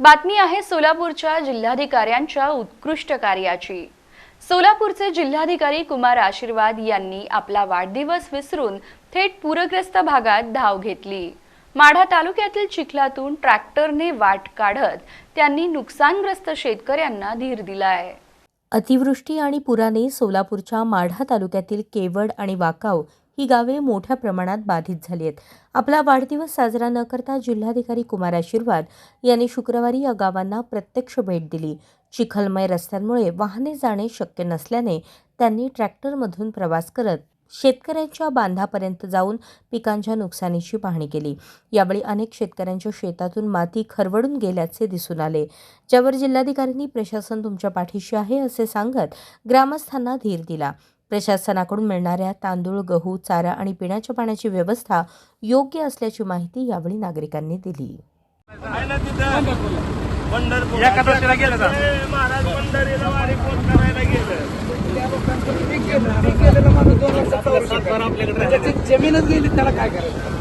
बातमी आहे सोलापूरच्या जिल्हाधिकाऱ्यांच्या उत्कृष्ट कार्याची. सोलापूरचे जिल्हाधिकारी कुमार आशीर्वाद यांनी आपला वाढदिवस विसरून थेट पूरग्रस्त भागात धाव घेतली. माढा तालुक्यातील चिखलातून ट्रॅक्टरने वाट काढत त्यांनी नुकसानग्रस्त शेतकऱ्यांना धीर दिलाय. अतिवृष्टी आणि पुराने सोलापूरच्या माढा तालुक्यातील केवड आणि वाकाव ही गावे मोठ्या प्रमाणात बाधित झाली आहेत. आपला वाढदिवस साजरा न करता जिल्हाधिकारी कुमार आशीर्वाद यांनी शुक्रवारी या गावांना प्रत्यक्ष भेट दिली. चिखलमय रस्त्यांमुळे वाहने जाणे शक्य नसल्याने त्यांनी ट्रॅक्टरमधून प्रवास करत शेतकऱ्यांच्या बांधापर्यंत जाऊन पिकांच्या नुकसानीची पाहणी केली. यावेळी अनेक शेतकऱ्यांच्या शेतातून माती खरवडून गेल्याचे दिसून आले. ज्यावर जिल्हाधिकाऱ्यांनी प्रशासन तुमच्या पाठीशी आहे असे सांगत ग्रामस्थांना धीर दिला. प्रशासनाकडून मिळणाऱ्या तांदूळ गहू चारा आणि पिण्याच्या पाण्याची व्यवस्था योग्य असल्याची माहिती यावेळी नागरिकांनी दिली. पंढरपूर. एकादशीला गेलं का? महाराज पंढरीला वारी पोच करायला गेलं. गेलेला माणूस दोन वर्षात जमीनच गेली त्याला काय करायचं?